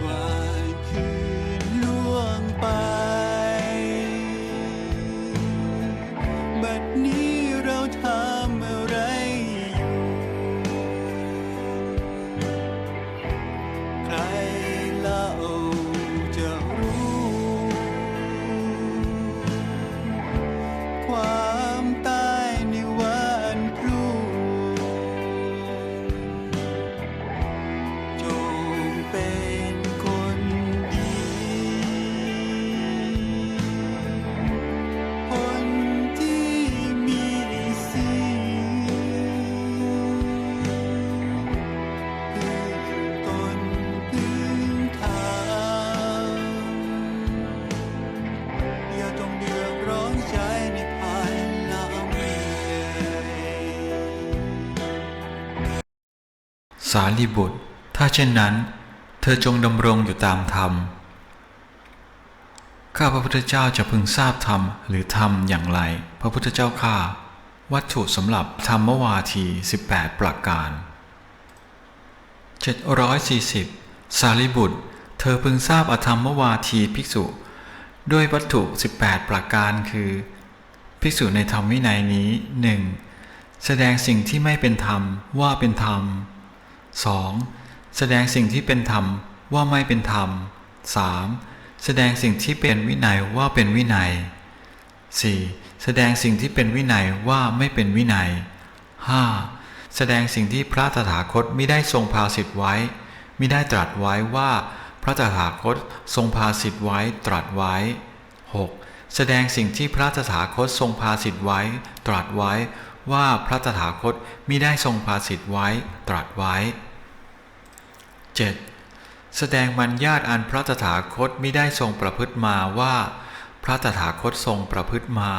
การีบุตร ถ้าเช่นนั้น เธอจงดำรงอยู่ตามธรรม ข้าพระพุทธเจ้าจะพึงทราบธรรมหรือธรรมอย่างไร พระพุทธเจ้าข้าวัตถุสำหรับธรรมวาที 18 ประการ 740 สารีบุตร เธอพึงทราบอธรรมวาทีภิกษุ ด้วยวัตถุ 18 ประการคือ ภิกษุในธรรมวินัยนี้ 1. แสดงสิ่งที่ไม่เป็นธรรมว่าเป็นธรรม 2. แสดงสิ่งที่เป็นธรรมว่าไม่เป็นธรรม 3. แสดงสิ่งที่เป็นวินัยว่าเป็นวินัย 4. แสดงสิ่งที่เป็นวินัยว่าไม่เป็นวินัย 5. แสดงสิ่งที่พระตถาคตไม่ได้ทรงภาสิทธิ์ไว้ม่ได้ตรัสไว้ว่าพระตถาคตทรงภาสิทธิ์ไว้ตรัสไว้ 6. แสดงสิ่งที่พระตถาคตทรงภาสิทธิ์ไว้ ตรัสไว้ว่าพระตถาคตมิได้ทรงภาสิทธิ์ไว้ตรัสไว้ 7. แสดงมัญญาตอันพระตถาคตมิได้ทรงประพฤติมาว่า พระตถาคตทรงประพฤติมา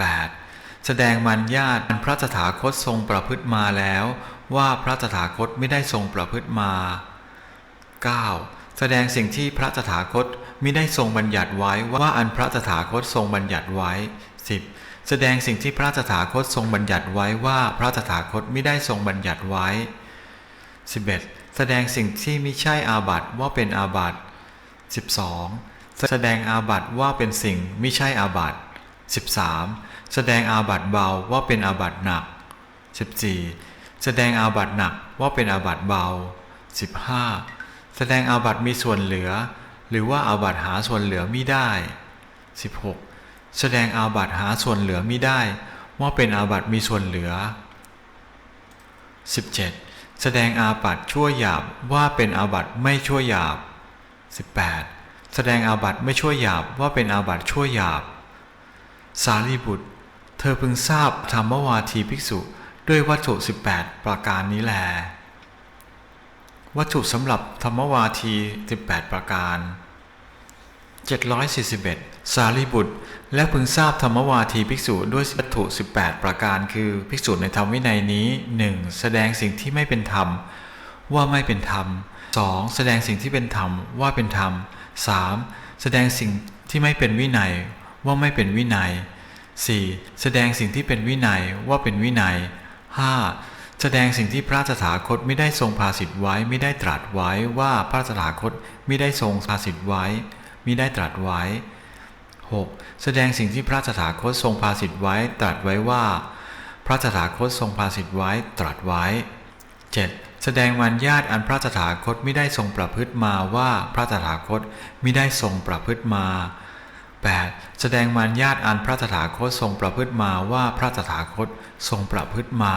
8. แสดงมัญญาตอันพระตถาคตทรงประพฤติมาแล้ว ว่าพระตถาคตไม่ได้ทรงประพฤติมา 9. แสดงสิ่งที่พระตถาคตมิได้ทรงบัญญัติไว้ว่าอันพระตถาคตทรงบัญญัติไว้ 10. แสดงสิ่งที่พระตถาคตทรงบัญญัติไว้ว่าพระตถาคตมิได้ทรงบัญญัติไว้ 11. แสดงสิ่งที่มิใช่อาบัติว่าเป็นอาบัติ 12. แสดงอาบัติว่าเป็นสิ่งมิใช่อาบัติ 13. แสดงอาบัติเบาว่าเป็นอาบัติหนัก 14. แสดงอาบัติหนักว่าเป็นอาบัติเบา 15. แสดงอาบัติมีส่วนเหลือ หรือว่าอาบัติหาส่วนเหลือมิได้ 16. แสดงอาบัติหาส่วนเหลือมิได้ ว่าเป็นอาบัติมีส่วนเหลือ 17. แสดงอาบัตชั่วหยาบว่าเป็นอาบัตไม่ชั่วหยาบ 18. แสดงอาบัตไม่ชั่วหยาบว่าเป็นอาบัตชั่วหยาบ สารีบุตร เธอพึงทราบธรรมวาทีภิกษุด้วยวัตถุ 18 ประการนี้แล วัตถุสำหรับธรรมวาที 18 ประการ 741 สารีบุตร และพึงทราบธรรมวาทีภิกษุด้วยวัตถุ 18 ประการคือภิกษุในธรรมวินัยนี้ 1. แสดงสิ่งที่ไม่เป็นธรรม ว่าไม่เป็นธรรม 2. แสดงสิ่งที่เป็นธรรมว่าเป็นธรรม 3. แสดงสิ่งที่ไม่เป็นวินัย ว่าไม่เป็นวินัย 4. แสดงสิ่งที่เป็นวินัยว่าเป็นวินัย 5. แสดงสิ่งที่พระตถาคตไม่ได้ทรงภาสิทธิ์ไว้ไม่ได้ตรัสไว้ว่าพระตถาคตไม่ได้ทรงภาสิทธิ์ไว้ไม่ได้ตรัสไว้ 6. แสดงสิ่งที่พระตถาคตทรงภาสิทธิ์ไว้ตรัสไว้ว่า พระตถาคตทรงภาสิทธิ์ไว้ตรัสไว้ 7. แสดงมัญญาตอันพระตถาคตไม่ได้ทรงประพฤติมาว่าพระตถาคตไม่ได้ทรงประพฤติมา 8. แสดงมัญญาตอันพระตถาคตทรงประพฤติมาว่าพระตถาคตทรงประพฤติมา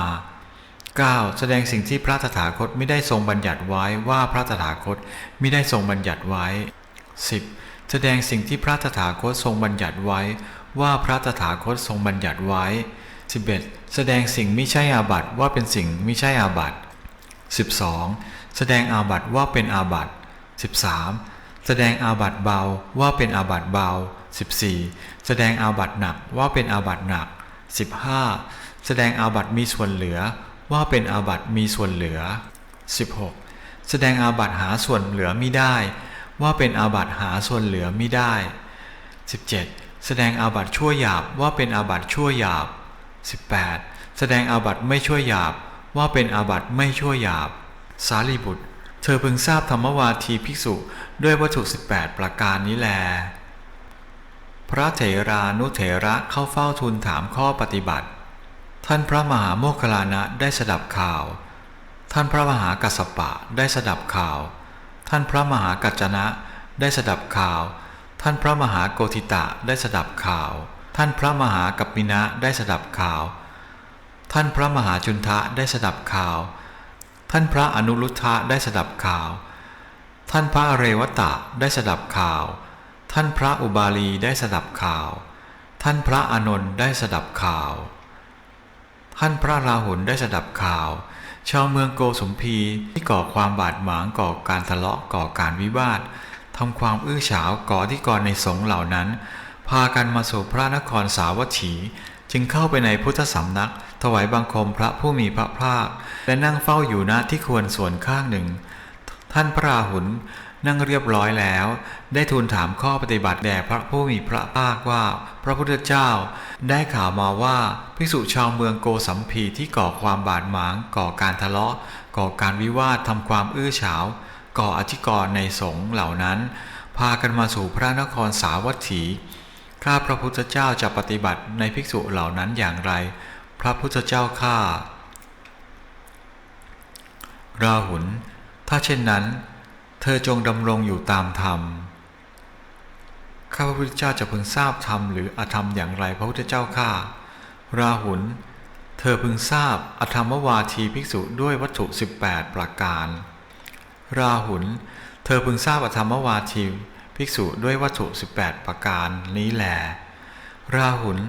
9. แสดงสิ่งที่พระตถาคตไม่ได้ทรงบัญญัติไว้ว่าพระตถาคตไม่ได้ทรงบัญญัติไว้ 10. แสดงสิ่งที่พระตถาคตทรงบัญญัติไว้ ว่าพระตถาคตทรงบัญญัติไว้ 11. แสดงสิ่งไม่ใช่อาบัติว่าเป็นสิ่งไม่ใช่อาบัติ 12. แสดงอาบัติว่าเป็นอาบัติ 13. แสดงอาบัติเบาว่าเป็นอาบัติเบา 14. แสดงอาบัติหนักว่าเป็นอาบัติหนัก 15. แสดงอาบัติมีส่วนเหลือว่าเป็นอาบัติมีส่วนเหลือ 16. แสดงอาบัติหาส่วนเหลือไมิได้ ว่าเป็นอาบัติหาส่วนเหลือไมิได้ 17. แสดงอาบัติชั่วหยาบว่าเป็นอาบัติชั่วหยาบ 18. แสดงอาบัติไม่ชั่วหยาบว่าเป็นอาบัติไม่ชั่วหยาบ สารีบุตร เธอพึงทราบธรรมวาทีภิกษุด้วยวัตถุ 18 ประการนี้แล พระเถรานุเถระเข้าเฝ้าทูลถามข้อปฏิบัติ ท่านพระมหาโมคคลลานะได้สดับข่าว ท่านพระมหากัสสปะได้สดับข่าว ท่านพระมหากัจจนะได้สดับข่าว ท่านพระมหาโกธิตะได้สดับข่าว ท่านพระมหากัปปินะได้สดับข่าว ท่านพระมหาจุนทะได้สดับข่าว ท่านพระอนุรุทธะได้สดับข่าว ท่านพระเรวตะได้สดับข่าว ท่านพระอุบาลีได้สดับข่าว ท่านพระอนนท์ได้สดับข่าว ท่านพระราหุลได้สดับข่าว ชาวเมืองโกสุมพีที่ก่อความบาดหมางก่อการทะเลาะก่อการวิวาททำความอื้อฉาวก่อที่กรในสงเหล่านั้น พากันมาสู่พระนครสาวัตถี จึงเข้าไปในพุทธสำนัก ถวายบังคมพระผู้มีพระภาค และนั่งเฝ้าอยู่ณที่ควรส่วนข้างหนึ่ง ท่านพระราหุล นั่งเรียบร้อยแล้ว ได้ทูลถามข้อปฏิบัติแด่พระผู้มีพระภาคว่า พระพุทธเจ้า ได้ข่าวมาว่าภิกษุชาวเมืองโกสัมพีที่ก่อความบาดหมาง ก่อการทะเลาะ ก่อการวิวาททำความอื้อฉาว ก่ออธิกรณ์ในสงฆ์เหล่านั้น พากันมาสู่พระนครสาวัตถีข้าพระพุทธเจ้าจะปฏิบัติในภิกษุเหล่านั้นอย่างไร พระพุทธเจ้าข้าราหุลถ้าเช่นนั้น เธอจงดำรงอยู่ตามธรรม ข้าพระพุทธเจ้าจะพึงทราบธรรมหรืออธรรมอย่างไรพระพุทธเจ้าข้า ราหุล เธอพึงทราบอธรรมวาทีภิกษุด้วยวัตถุ 18 ประการ ราหุล เธอพึงทราบอธรรมวาทีภิกษุด้วยวัตถุ 18 ประการนี้แหลราหุล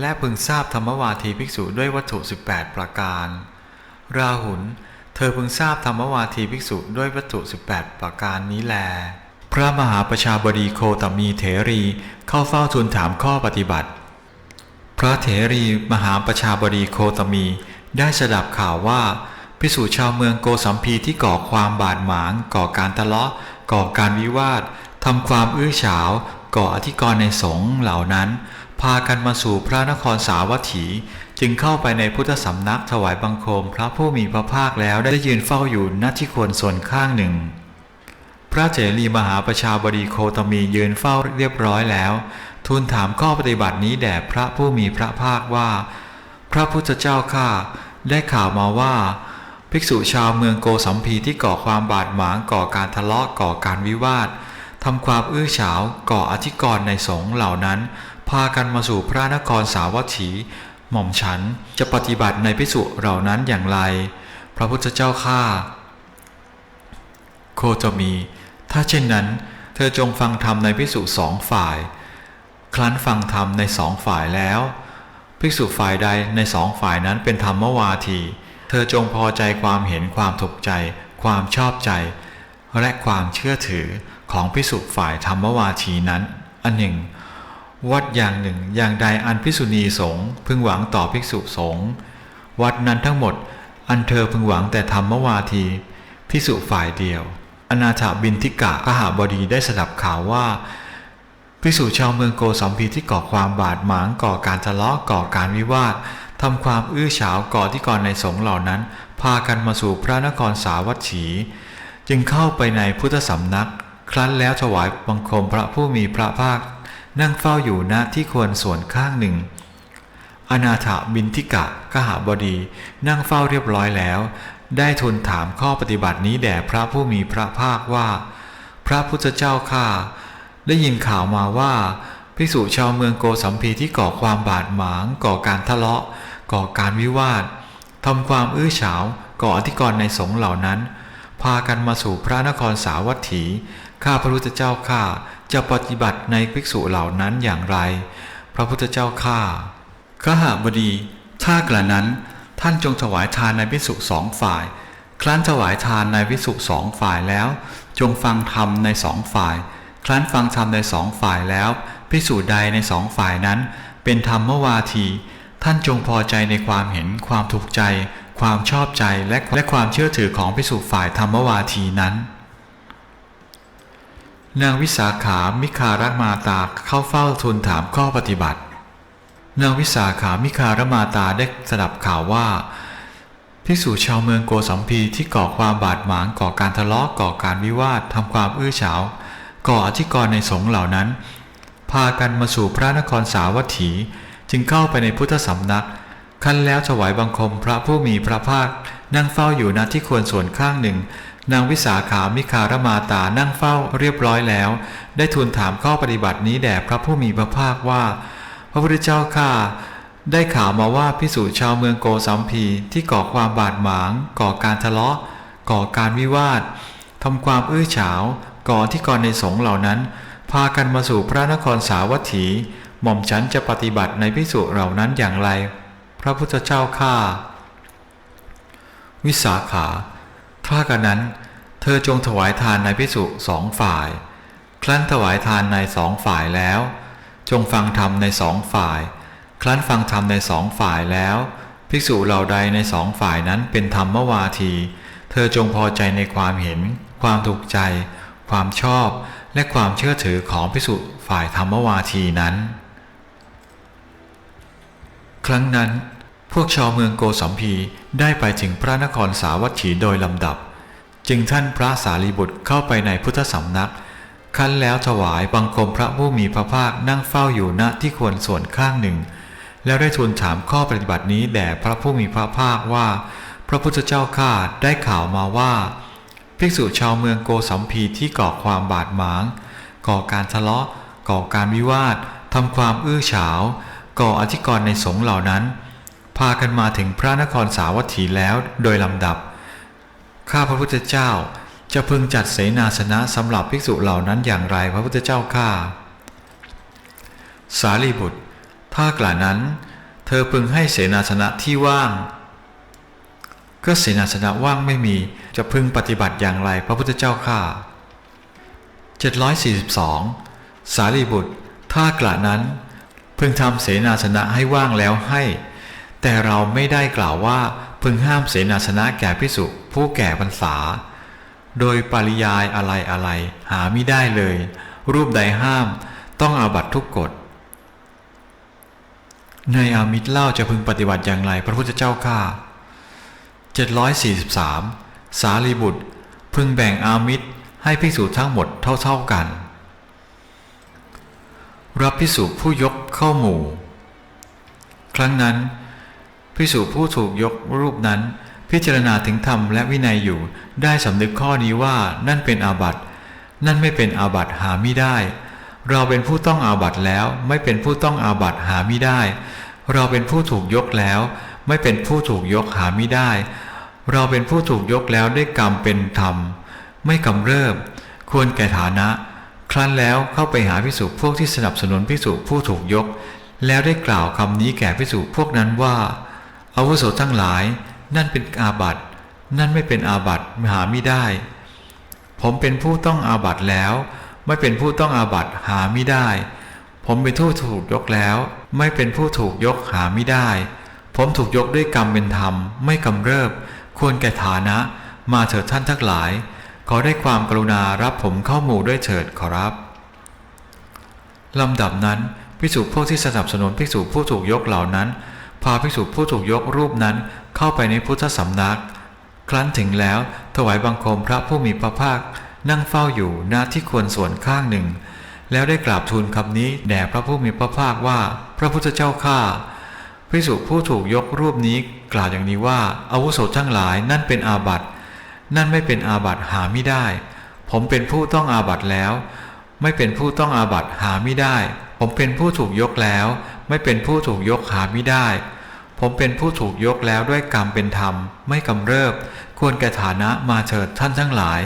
และพึงทราบธรรมวาทีภิกษุด้วยวัตถุ 18 ประการ ราหุล เธอพึงทราบธรรมวาทีภิกษุด้วยวัตถุ 18 ประการนี้แล พระมหาประชาบดีโคตมีเถรีเข้าเฝ้าทูลถามข้อปฏิบัติ พระเถรีมหาประชาบดีโคตมีได้สดับข่าวว่าพิสูจชาวเมืองโกสัมพีที่ก่อความบาดหมาง ก่อการทะเลาะ ก่อการวิวาททำความอื้อฉาว ก่ออธิกรณ์ในสงฆ์เหล่านั้น พากันมาสู่พระนครสาวัตถี จึงเข้าไปในพุทธสำนักถวายบังคม พระผู้มีพระภาคแล้วได้ยืนเฝ้าอยู่ณที่ควรส่วนข้างหนึ่ง พระเถรีมหาประชาบดีโคตมียืนเฝ้าเรียบร้อยแล้ว ทูลถามข้อปฏิบัตินี้แด่พระผู้มีพระภาคว่า พระพุทธเจ้าข้าได้ข่าวมาว่า ภิกษุชาวเมืองโกสัมพีที่ก่อความบาดหมางก่อการทะเลาะก่อการวิวาททำความอื้อฉาวก่ออธิกรณ์ในสงฆ์เหล่านั้น พากันมาสู่พระนครสาวัตถี หม่อมฉันจะปฏิบัติในภิกษุเหล่านั้นอย่างไร พระพุทธเจ้าข้าโคตมี ถ้าเช่นนั้น เธอจงฟังธรรมในภิกษุสองฝ่าย ครั้นฟังธรรมในสองฝ่ายแล้วภิกษุฝ่ายใดในสองฝ่ายนั้นเป็นธรรมวาที เธอจงพอใจความเห็นความถูกใจ ความชอบใจ และความเชื่อถือของภิกษุฝ่ายธรรมวาทีนั้น อันหนึ่ง วัดอย่างหนึ่งอย่างใดอันภิกษุณีสงฆ์พึงหวังต่อภิกษุสงฆ์วัดนั้นทั้งหมดอันเธอพึงหวังแต่ธรรมวาทีภิกษุฝ่ายเดียว อนาถาบินทิกะขหาบดีได้สดับข่าวว่าภิกษุชาวเมืองโกสัมพีที่ก่อความบาดหมางก่อการทะเลาะก่อการวิวาททำความอื้อฉาวก่อที่ก่อนในสงฆ์เหล่านั้น พากันมาสู่พระนครสาวัตถี จึงเข้าไปในพุทธสำนัก ครั้นแล้วถวายบังคมพระผู้มีพระภาค นั่งเฝ้าอยู่ณที่ควรส่วนข้างหนึ่ง อนาถบินทิกะกหาบดี นั่งเฝ้าเรียบร้อยแล้ว ได้ทูลถามข้อปฏิบัตินี้แด่พระผู้มีพระภาคว่า พระพุทธเจ้าข้าได้ยินข่าวมาว่าภิกษุชาวเมืองโกสัมพีที่ก่อความบาดหมาง ก่อการทะเลาะ ก่อการวิวาททำความอื้อฉาวก่ออธิกรณ์ในสงฆ์เหล่านั้น พากันมาสู่พระนครสาวัตถี ข้าพระพุทธเจ้าข้า จะปฏิบัติในภิกษุเหล่านั้นอย่างไร พระพุทธเจ้าข้าขหาบดี ถ้ากระนั้นท่านจงถวายทานในภิกษุสองฝ่าย ครั้นถวายทานในภิกษุสองฝ่ายแล้ว จงฟังธรรมในสองฝ่าย ครั้นฟังธรรมในสองฝ่ายแล้วภิกษุใดในสองฝ่ายนั้น เป็นธรรมวาที ท่านจงพอใจในความเห็นความถูกใจ ความชอบใจและและความเชื่อถือของภิกษุฝ่ายธรรมวาทีนั้น นางวิสาขามิคารมาตาเข้าเฝ้าทูลถามข้อปฏิบัติ นางวิสาขามิคารมาตาได้สดับข่าวว่าภิกษุชาวเมืองโกสัมพีที่ก่อความบาดหมางก่อการทะเลาะก่อการวิวาททำความอื้อฉาว ก่ออธิกรณ์ในสงฆ์เหล่านั้น พากันมาสู่พระนครสาวัตถี จึงเข้าไปในพุทธสำนัก ขั้นแล้วถวายบังคมพระผู้มีพระภาค นั่งเฝ้าอยู่ณที่ควรส่วนข้างหนึ่ง นางวิสาขามิคารมาตานั่งเฝ้าเรียบร้อยแล้ว ได้ทูลถามข้อปฏิบัตินี้แด่พระผู้มีพระภาคว่า พระพุทธเจ้าข้าได้ข่าวมาว่าพิสูจน์ชาวเมืองโกสัมพีที่ก่อความบาดหมาง ก่อการทะเลาะ ก่อการวิวาททำความอื้อฉาว ก่อที่กรในสงเหล่านั้น พากันมาสู่พระนครสาวัตถี หม่อมฉันจะปฏิบัติในพิสุเหล่านั้นอย่างไร พระพุทธเจ้าข้า วิสาขา ถ้ากันนั้น เธอจงถวายทานในพิสุสองฝ่าย ครั้นถวายทานในสองฝ่ายแล้ว จงฟังธรรมในสองฝ่าย ครั้นฟังธรรมในสองฝ่ายแล้ว ภิกษุเหล่าใดในสองฝ่ายนั้นเป็นธรรมวาที เธอจงพอใจในความเห็น ความถูกใจ ความชอบ และความเชื่อถือของภิกษุฝ่ายธรรมวาทีนั้น ครั้งนั้น พวกชาวเมืองโกสัมพีได้ไปถึงพระนครสาวัตถีโดยลำดับ จึงท่านพระสารีบุตรเข้าไปในพุทธสำนัก คั้นแล้วถวายบังคมพระผู้มีพระภาคนั่งเฝ้าอยู่ณที่ควรส่วนข้างหนึ่ง แล้วได้ทูลถามข้อปฏิบัตินี้แด่พระผู้มีพระภาคว่า พระพุทธเจ้าข้าได้ข่าวมาว่า ภิกษุชาวเมืองโกสัมพีที่ก่อความบาดหมาง ก่อการทะเลาะ ก่อการวิวาททำความอื้อฉาว ก่ออธิกรณ์ในสงฆ์เหล่านั้น พากันมาถึงพระนครสาวัตถีแล้วโดยลำดับ ข้าพระพุทธเจ้าจะพึงจัดเสนาสนะสำหรับภิกษุเหล่านั้นอย่างไรพระพุทธเจ้าข้าสารีบุตร ถ้ากล่านั้น เธอพึงให้เสนาสนะที่ว่าง ก็เสนาสนะว่างไม่มีจะพึงปฏิบัติอย่างไรพระพุทธเจ้าข้า742 สารีบุตร ถ้ากล่านั้น พึงทำเสนาสนะให้ว่างแล้วให้ แต่เราไม่ได้กล่าวว่าพึงห้ามเสนาสนะแก่พิสุผู้แก่พรรษา โดยปริยายอะไรอะไรหาไม่ได้เลย รูปใดห้ามต้องอาบัตทุกกฎในอามิตรเล่าจะพึงปฏิบัติอย่างไรพระพุทธเจ้าข้า743 สารีบุตร พึงแบ่งอามิตรให้ภิกษุทั้งหมดเท่าๆกัน รับภิกษุผู้ยกเข้าหมู่ ครั้งนั้น ภิกษุผู้ถูกยกรูปนั้น พิจารณาถึงธรรมและวินัยอยู่ ได้สำนึกข้อนี้ว่านั่นเป็นอาบัติ นั่นไม่เป็นอาบัติหาไม่ได้ เราเป็นผู้ต้องอาบัติแล้วไม่เป็นผู้ต้องอาบัติหาไม่ได้ เราเป็นผู้ถูกยกแล้ว ไม่เป็นผู้ถูกยกหาไม่ได้ เราเป็นผู้ถูกยกแล้วได้กรรมเป็นธรรม ไม่กำเริบ ควรแก่ฐานะ ครั้นแล้วเข้าไปหาพิสุพวกที่สนับสนุนพิสุผู้ถูกยก แล้วได้กล่าวคำนี้แก่พิสุพวกนั้นว่า อาวุโสทั้งหลาย นั่นเป็นอาบัติ นั่นไม่เป็นอาบัติหาไม่ได้ ผมเป็นผู้ต้องอาบัติแล้ว ไม่เป็นผู้ต้องอาบัติหาไม่ได้ ผมเป็นผู้ถูกยกแล้ว ไม่เป็นผู้ถูกยกหาไม่ได้ ผมถูกยกด้วยกรรมเป็นธรรม ไม่กำเริบ ควรแก่ฐานะ มาเถิดท่านทั้งหลาย ขอได้ความกรุณารับผมเข้าหมู่ด้วยเถิดขอรับลำดับนั้นภิกษุพวกที่สนับสนุนภิกษุผู้ถูกยกเหล่านั้น พาภิกษุผู้ถูกยกรูปนั้นเข้าไปในพุทธสำนัก ครั้นถึงแล้วถวายบังคมพระผู้มีพระภาค นั่งเฝ้าอยู่ณที่ควรส่วนข้างหนึ่ง แล้วได้กราบทูลคำนี้แด่พระผู้มีพระภาคว่า พระพุทธเจ้าข้าภิกษุผู้ถูกยกรูปนี้กล่าวอย่างนี้ว่าอาวุโสทั้งหลายนั่นเป็นอาบัติ นั่นไม่เป็นอาบัติหาไม่ได้ ผมเป็นผู้ต้องอาบัติแล้ว ไม่เป็นผู้ต้องอาบัติหาไม่ได้ ผมเป็นผู้ถูกยกแล้ว ไม่เป็นผู้ถูกยกหาไม่ได้ ผมเป็นผู้ถูกยกแล้วด้วยกรรมเป็นธรรม ไม่กำเริบ ควรแก่ฐานะมาเถิดท่านทั้งหลาย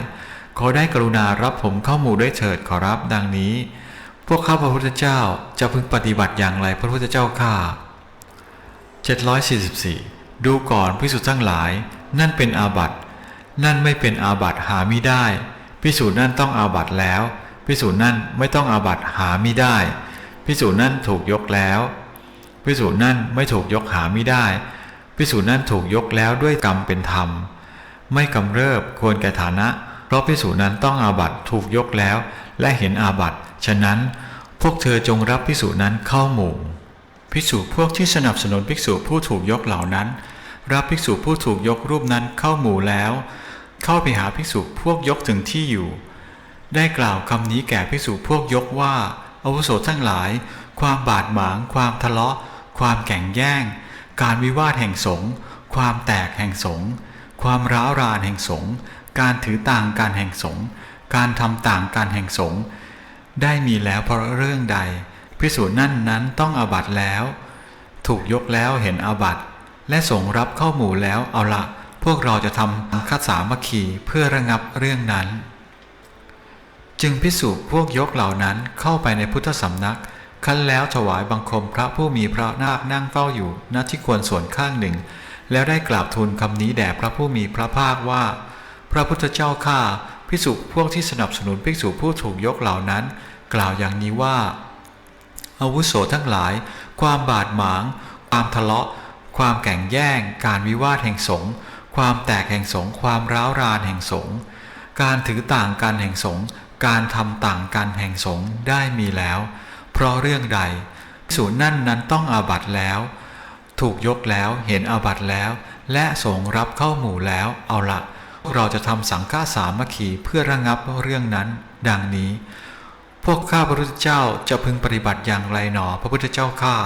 ขอได้กรุณารับผมเข้าหมู่ด้วยเถิดขอรับดังนี้ พวกข้าพระพุทธเจ้าจะพึงปฏิบัติอย่างไรพระพุทธเจ้าข้า744 ดูก่อนพิสุทธ์ทั้งหลาย นั่นเป็นอาบัติ นั่นไม่เป็นอาบัติหามิได้พิสูจน์นั่นต้องอาบัติแล้วพิสูจน์นั่นไม่ต้องอาบัติหามิได้พิสูจน์นั่นถูกยกแล้ว พิสูจน์นั่นไม่ถูกยกหาไมิได้ พิสูจน์นั่นถูกยกแล้วด้วยกรรมเป็นธรรม ไม่กำเริบควรแก่ฐานะ เพราะพิสูจน์นั้นต้องอาบัตถูกยกแล้ว และเห็นอาบัตฉะนั้นพวกเธอจงรับพิสูจน์นั้นเข้าหมู่ภิกษุพวกที่สนับสนุนภิกษุผู้ถูกยกเหล่านั้น รับภิกษุผู้ถูกยกรูปนั้นเข้าหมู่แล้ว เข้าไปหาภิกษุพวกยกถึงที่อยู่ ได้กล่าวคำนี้แก่ภิกษุพวกยกว่าอาวุโสทั้งหลาย ความบาดหมาง ความทะเลาะ ความแข่งแย่ง การวิวาทแห่งสงฆ์ความแตกแห่งสงฆ์ความร้าวรานแห่งสงฆ์การถือต่างการแห่งสงฆ์การทำต่างการแห่งสงฆ์ได้มีแล้วเพราะเรื่องใด พิสูจน์นั่นนั้นต้องอาบัตแล้ว ถูกยกแล้วเห็นอาบัตและสงรับเข้าหมู่แล้วเอาละพวกเราจะทำคัดสามัคคีเพื่อระงับเรื่องนั้น จึงพิสูจน์พวกยกเหล่านั้นเข้าไปในพุทธสำนัก คั้นแล้วถวายบังคมพระผู้มีพระนาคนั่งเฝ้าอยู่ณที่ควรส่วนข้างหนึ่ง แล้วได้กราบทูลคำนี้แด่พระผู้มีพระภาคว่า พระพุทธเจ้าข้าพิสุพวกที่สนับสนุนภิกษุผู้ถูกยกเหล่านั้น กล่าวอย่างนี้ว่า อาวุโสทั้งหลาย ความบาดหมาง ความทะเลาะ ความแข่งแย่ง การวิวาทแห่งสงฆ์ความแตกแห่งสงฆ์ความร้าวรานแห่งสงฆ์การถือต่างกันแห่งสงฆ์การทำต่างกันแห่งสงฆ์ได้มีแล้ว เพราะเรื่องใดสูนนั่นนั้นต้องอาบัตแล้ว ถูกยกแล้วเห็นอาบัตแล้ว และสงรับเข้าหมู่แล้วเอาละเราจะทำสังฆาสามัคคีเพื่อระงับเรื่องนั้น ดังนี้ พวกข้าพระพุทธเจ้าจะพึงปฏิบัติอย่างไรหนอพระพุทธเจ้าข้า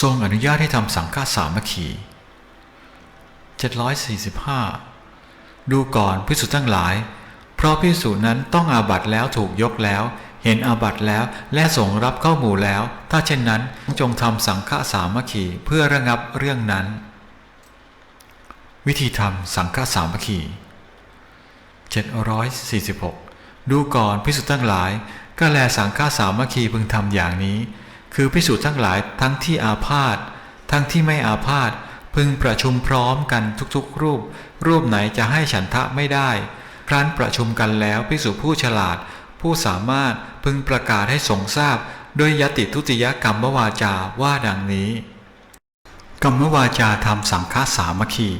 ทรงอนุญาตให้ทำสังฆาสามัคคี 745 ดูก่อนพิสุทั้งหลาย เพราะพิสุนั้นต้องอาบัตแล้วถูกยกแล้ว เห็นอาบัตแล้วและส่งรับเข้าหมู่แล้ว ถ้าเช่นนั้นจงทำสังฆสามัคคีเพื่อระงับเรื่องนั้น วิธีทำสังฆสามัคคี746 ดูก่อนพิสุทั้งหลาย ก็แลสังฆสามัคคีพึงทำอย่างนี้ คือพิสุทั้งหลายทั้งที่อาพาธทั้งที่ไม่อาพาธพึงประชุมพร้อมกันทุกๆ รูป รูปไหนจะให้ฉันทะไม่ได้ ครั้นประชุมกันแล้วพิสุผู้ฉลาด ผู้สามารถพึงประกาศให้สงทราบด้วยยติทุติยกรรมวาจาว่าดังนี้ กรรมวาจาทำสังฆาสามัคคี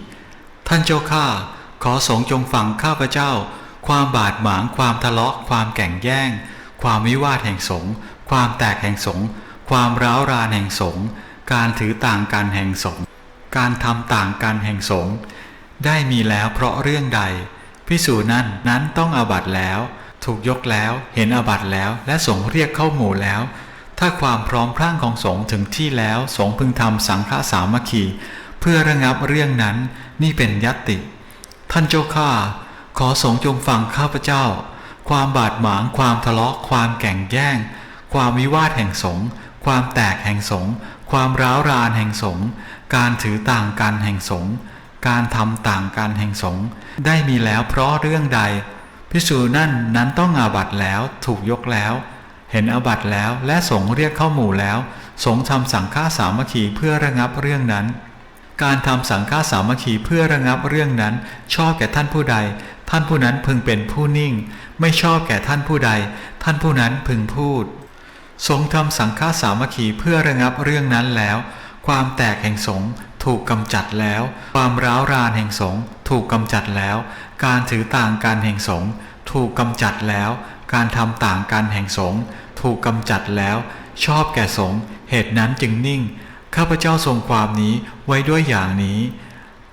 ท่านเจ้าข้าขอสงจงฟังข้าพเจ้า ความบาดหมางความทะเลาะความแก่งแย่ง ความวิวาทแห่งสงความแตกแห่งสงความร้าวรานแห่งสงการถือต่างกันแห่งสงการทำต่างกันแห่งสงได้มีแล้วเพราะเรื่องใดพิสูจน์นั้นนั้นต้องอาบัตแล้ว ถูกยกแล้ว เห็นอาบัตแล้ว และสงเรียกเข้าหมู่แล้ว ถ้าความพร้อมพรั่งของสงถึงที่แล้วสงพึงทำสังฆสามัคคี เพื่อระงับเรื่องนั้นนี่เป็นยัตติ ท่านเจ้าข้าขอสงจงฟังข้าพเจ้า ความบาดหมางความทะเลาะความแก่งแย่ง ความวิวาทแห่งสงความแตกแห่งสงความร้าวรานแห่งสงการถือต่างกันแห่งสงการทำต่างกันแห่งสงได้มีแล้วเพราะเรื่องใด พิสูจน์นั่นนั้นต้องอาบัตแล้วถูกยกแล้ว เห็นอาบัตแล้วและสงเรียกเข้าหมู่แล้ว สงทำสังฆาสามัคคีเพื่อระงับเรื่องนั้น การทำสังฆาสามัคคีเพื่อระงับเรื่องนั้น ชอบแก่ท่านผู้ใด ท่านผู้นั้นพึงเป็นผู้นิ่ง ไม่ชอบแก่ท่านผู้ใด ท่านผู้นั้นพึงพูด สงทำสังฆาสามัคคีเพื่อระงับเรื่องนั้นแล้ว ความแตกแห่งสงฆ์ถูกกำจัดแล้ว ความร้าวรานแห่งสงฆ์ถูกกำจัดแล้ว การถือต่างกันแห่งสงฆ์ถูกกำจัดแล้ว การทำต่างกันแห่งสงฆ์ถูกกำจัดแล้ว ชอบแก่สงฆ์เหตุนั้นจึงนิ่ง ข้าพเจ้าทรงความนี้ไว้ด้วยอย่างนี้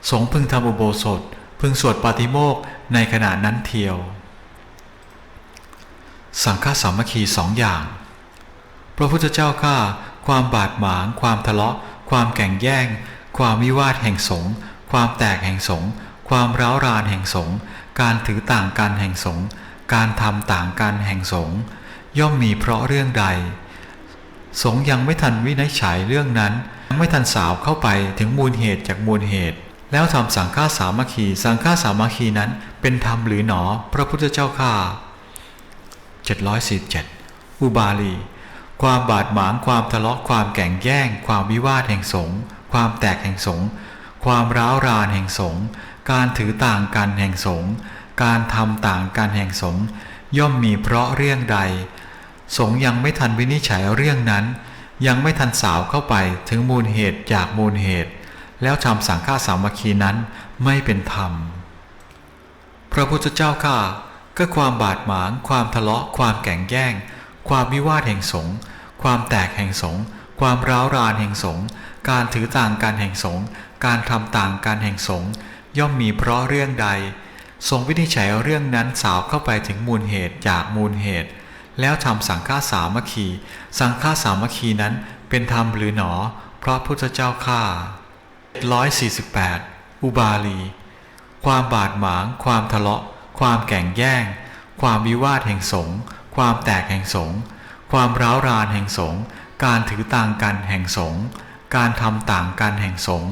สงพึงทำอุโบสถ พึงสวดปาฏิโมกในขณะนั้นเทียว สังฆสามัคคีสองอย่าง พระพุทธเจ้าข้าความบาดหมางความทะเลาะ ความแก่งแย่ง ความวิวาทแห่งสงฆ์ความแตกแห่งสงฆ์ความร้าวรานแห่งสงฆ์การถือต่างกันแห่งสงฆ์การทำต่างกันแห่งสงฆ์ย่อมมีเพราะเรื่องใด สงฆ์ยังไม่ทันวินิจฉัยเรื่องนั้นยังไม่ทันสาวเข้าไปถึงมูลเหตุจากมูลเหตุ แล้วทำสังฆาสามัคคี สังฆาสามัคคีนั้นเป็นธรรมหรือหนอ พระพุทธเจ้าข้า747 อุบาลี ความบาดหมางความทะเลาะความแก่งแย่ง ความวิวาทแห่งสงฆ์ความแตกแห่งสงฆ์ความร้าวรานแห่งสงฆ์การถือต่างกันแห่งสงฆ์การทำต่างกันแห่งสงฆ์ย่อมมีเพราะเรื่องใด สงฆ์ยังไม่ทันวินิจฉัยเรื่องนั้น ยังไม่ทันสาวเข้าไปถึงมูลเหตุจากมูลเหตุ แล้วทำสังฆาสามัคคีนั้นไม่เป็นธรรม พระพุทธเจ้าข้าก็ความบาดหมาง ความทะเลาะความแก่งแย่ง ความวิวาทแห่งสงฆ์ความแตกแห่งสงฆ์ความร้าวรานแห่งสงฆ์การถือต่างกันแห่งสงฆ์การทำต่างกันแห่งสงฆ์ย่อมมีเพราะเรื่องใด ทรงวินิจฉัยเรื่องนั้นสาวเข้าไปถึงมูลเหตุจากมูลเหตุ แล้วทำสังฆาสามัคคี สังฆาสามัคคีนั้นเป็นธรรมหรือหนอ เพราะพุทธเจ้าข้า148 อุบาลี ความบาดหมาง ความทะเลาะ ความแก่งแย่ง ความวิวาทแห่งสงฆ์ ความแตกแห่งสงฆ์ความร้าวรานแห่งสงฆ์การถือต่างกันแห่งสงฆ์การทำต่างกันแห่งสงฆ์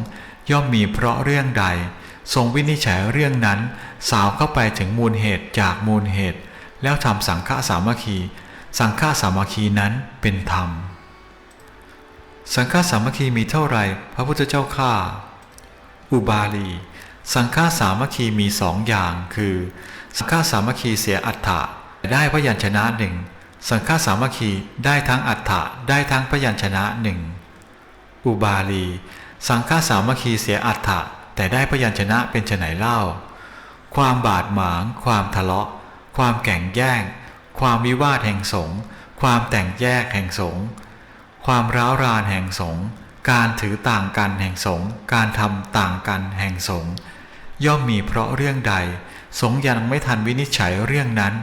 ย่อมมีเพราะเรื่องใด ทรงวินิจฉัยเรื่องนั้น สาวเข้าไปถึงมูลเหตุจากมูลเหตุ แล้วทำสังฆสามัคคี สังฆสามัคคีนั้นเป็นธรรม สังฆสามัคคีมีเท่าไรพระพุทธเจ้าข้าอุบาลี สังฆสามัคคีมีสองอย่างคือ สังฆสามัคคีเสียอัฏฐะ ได้พยัญชนะหนึ่งสังฆาสามัคคีได้ทั้งอัฏฐะได้ทั้งพยัญชนะหนึ่งอุบาลี สังฆาสามัคคีเสียอัฏฐะแต่ได้พยัญชนะเป็นไฉนเล่า ความบาดหมาง ความทะเลาะ ความแก่งแย่ง ความวิวาทแห่งสงความแต่งแยกแห่งสงความร้าวรานแห่งสงการถือต่างกันแห่งสงการทำต่างกันแห่งสงย่อมมีเพราะเรื่องใด สงยังไม่ทันวินิจฉัยเรื่องนั้น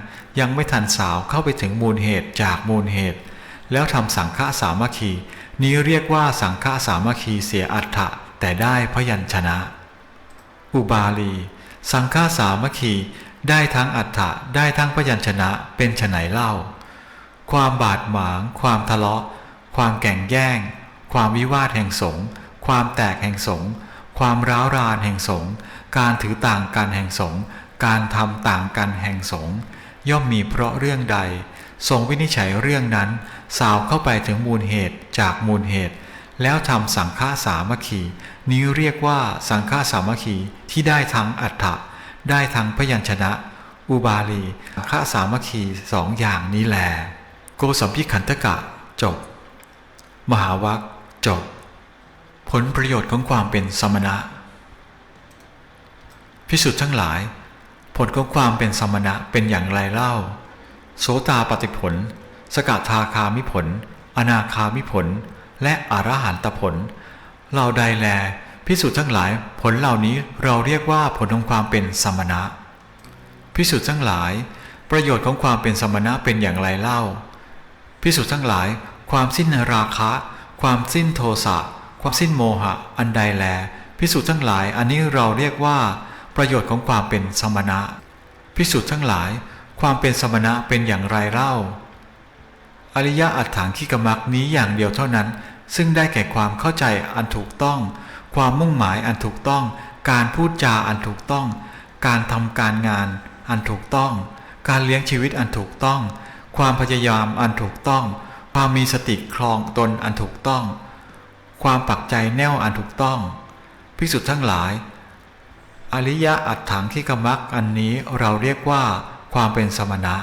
ยังไม่ทันสาวเข้าไปถึงมูลเหตุจากมูลเหตุ แล้วทำสังฆสามัคคี นี้เรียกว่าสังฆสามัคคีเสียอัฏฐะแต่ได้พยัญชนะ อุบาลี สังฆสามัคคีได้ทั้งอัฏฐะได้ทั้งพยัญชนะเป็นไฉนเล่า ความบาดหมาง ความทะเลาะ ความแก่งแย่ง ความวิวาทแห่งสงฆ์ความแตกแห่งสงฆ์ความร้าวรานแห่งสงฆ์การถือต่างกันแห่งสงฆ์ การทำต่างกันแห่งสงย่อมมีเพราะเรื่องใด ทรงวินิจฉัยเรื่องนั้น สาวเข้าไปถึงมูลเหตุจากมูลเหตุ แล้วทำสังฆาสามัคคี นี้เรียกว่าสังฆาสามัคคีที่ได้ทั้งอัฏฐะได้ทั้งพยัญชนะ อุบาลีสังฆาสามัคคีสองอย่างนี้แล โกสัมพิขันธกะ จบ มหาวัคจบ ผลประโยชน์ของความเป็นสมณะ พิสุทธ์ทั้งหลาย ลของความเป็นสมณะเป็นอย่างไรเล่า โสตาปฏิผล สกทาคามิผล อนาคามิผล และอรหันตผล เราใดแลพิสุทธ์ทั้งหลายผลเหล่านี้เราเรียกว่าผลของความเป็นสมณะ พิสุทธ์ทั้งหลาย ประโยชน์ของความเป็นสมณะเป็นอย่างไรเล่า พิสุทธ์ทั้งหลาย ความสิ้นราคะ ความสิ้นโทสะความสิ้นโมหะ อันใดแล พิสุทธ์ทั้งหลายอันนี้เราเรียกว่า ประโยชน์ของความเป็นสมณะ พิสุทธ์ทั้งหลายความเป็นสมณะเป็นอย่างไรเล่า อริยะอัตถังคิกมักนี้อย่างเดียวเท่านั้น ซึ่งได้แก่ความเข้าใจอันถูกต้อง ความมุ่งหมายอันถูกต้อง การพูดจาอันถูกต้อง การทำการงานอันถูกต้อง การเลี้ยงชีวิตอันถูกต้อง ความพยายามอันถูกต้อง ความมีสติครองตนอันถูกต้อง ความปักใจแน่วอันถูกต้องภิกษุทั้งหลาย อริยะอัตถังคิกมักอันนี้เราเรียกว่าความเป็นสมณะ